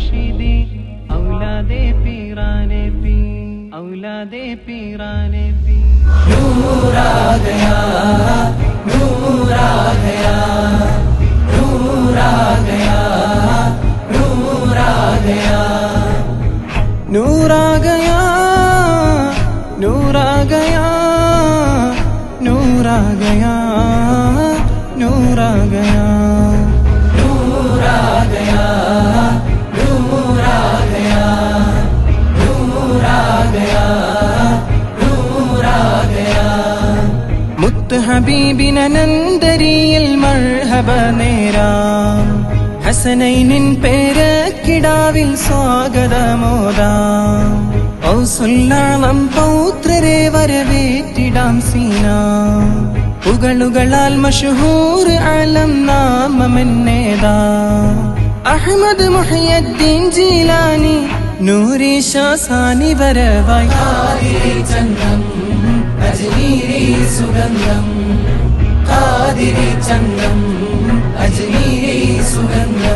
മുർഷിദി ഔലാദെ പീറാനെ P ഔലാദെ പീറാനെ P നൂറാ Gaya നൂറാ Gaya നൂറാ Gaya നൂറാ Gaya നൂറാ Gaya നൂറാ Gaya നൂറാ Gaya മുത്ത് ഹബീബിനന്തരിയിൽ മർഹബ നേരാം. ഹസനൈനിൻ പേരക്കിടാവിൽ സ്വാഗതമോദാം ഔസുല്ലാളം പൗത്രരെ വരവേറ്റിടാം സീന. പുകളുകളാൽ മഷഹൂർ അലം നാമമെന്നേതാ. അഹമ്മദ് മുഹയ്യദ്ദീൻ ജീലാനി നൂരി ഷാസാനി വരവായി. ചന്ദ്രം അജ്മീരി സുഗന്ധം കാതിരി ചന്തം അജ്മീരി സുഗന്ധം.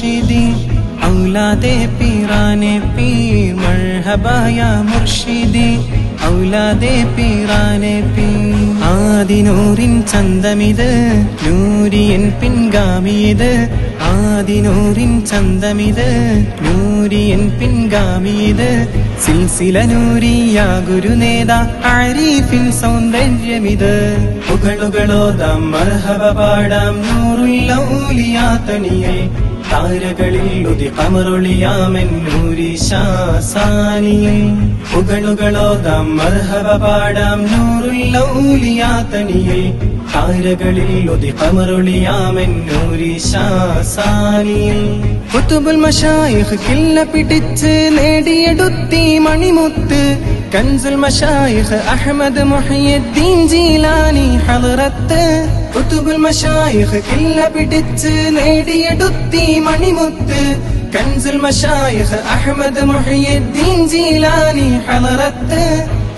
മുർഷിദീൻ ഔലാദെ പീറാനെ പീർ മഴബായ മുർഷിദീൻ ഔലാദെ പീറാനെ പീർ. ആദിനൂറിൻ ചന്തമിത് നൂരിയൻ പിൻഗാമിയത് ആദിനൂറിൻ ചന്തമിത് നൂരിയൻ പിൻഗാമിയത്. സിൽസില നൂരിയ ഗുരുനേത ആരിഫിൻ സൗന്ദര്യമിത്. പുകളുകളോതാം മർഹബ പാടാം നൂറുള്ള ഊലിയാ തണിയൽ ഹാരകളിൽ ഉദിപമരുളിയാമെൻ നൂരിശാസാനിയെ. പുകളുകളോതാം മർഹവ പാടാം നൂറുല്ലൗലിയാ തനിയെ. ഉതി കമറൊളിയാമെന്നൂരി ശാസാനിയെ കുത്തുബുൽ മഷായിഖ് കില്ല പിടിച്ച് നേടിയെടുത്തി മണിമുത്ത്. കൻസുൽ മഷായിഖ് അഹമ്മദ് മുഹയ്യദ്ദീൻ ജീലാനി ഹളറത്ത് കുത്തുബുൽ മഷായിഖ് കില്ല പിടിച്ച് നേടിയെടുത്തി മണിമുത്ത്. കൻസുൽ മഷായിഖ് അഹമ്മദ് മുഹയ്യദ്ദീൻ ജീലാനി ഹളറത്ത്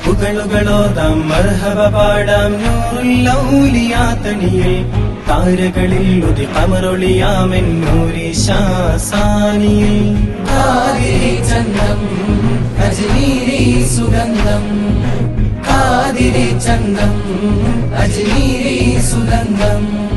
പുകളുകളോതാം മർഹബ പാടാം. നൂറുല്ലൗലിയാത്തണിയിൽ താരകളിൽ ഉതി കമറൊളിയാമെന്നൂരി നൂരി ശാസാനിയെ ചന്തം അജ്മീരി സുഗന്ധം. കാതിരി ചന്ദം അജ്മീരി സുഗന്ധം.